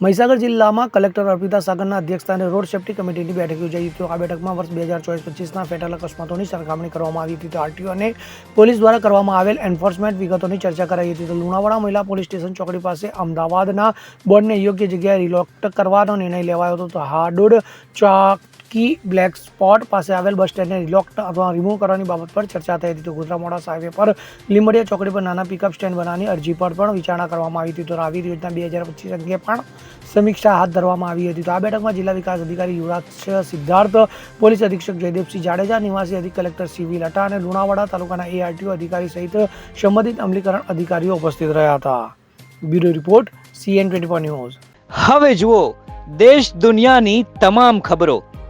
મહીસાગર જિલ્લામાં કલેક્ટર અર્પિતા સાગરના અધ્યક્ષસ્થાને road safety કમિટીની બેઠક યોજાઈ હતી. આ બેઠકમાં વર્ષ બે હજાર ચોવીસ પચીસના ફેટલ અકસ્માતોની સરખામણી કરવામાં આવી હતી. તો આરટીઓ અને પોલીસ દ્વારા કરવામાં આવેલ એન્ફોર્સમેન્ટ વિગતોની ચર્ચા કરાઈ હતી. તો લુણાવાડા મહિલા પોલીસ સ્ટેશન ચોકડી પાસે અમદાવાદના બોર્ડને યોગ્ય જગ્યાએ રિલોક્ટ કરવાનો નિર્ણય લેવાયો હતો. તો હાડોડ ચાકી બ્લેક સ્પોટ પાસે આવેલ બસ સ્ટેન્ડને રિલોક્ટ અથવા રિમૂવ કરવાની બાબત પર ચર્ચા થઈ હતી. તો ગોધરા મોડાસા હાઈવે પર લીમડિયા ચોકડી પર નાના પિકઅપ સ્ટેન્ડ બનાવવાની અરજી પર પણ વિચારણા કરવામાં આવી હતી. તો આવી યોજના બે હજાર પચીસ અંગે પણ સમીક્ષા હાથ ધરવામાં આવી હતી. તો આ બેઠકમાં જિલ્લા વિકાસ અધિકારી યુવરાજ સિદ્ધાર્થ, પોલીસ અધિક્ષક જયદેવસિંહ જાડેજા, નિવાસી અધિક કલેક્ટર સીવી લટા અને લુણાવાડા તાલુકાના એઆરટીઓ અધિકારી સહિત સંબંધિત અમલીકરણ અધિકારીઓ ઉપસ્થિત રહ્યા હતા. Bureau report CN twenty news. હવે જુઓ, દેશ દુનિયાની તમામ ખબરો.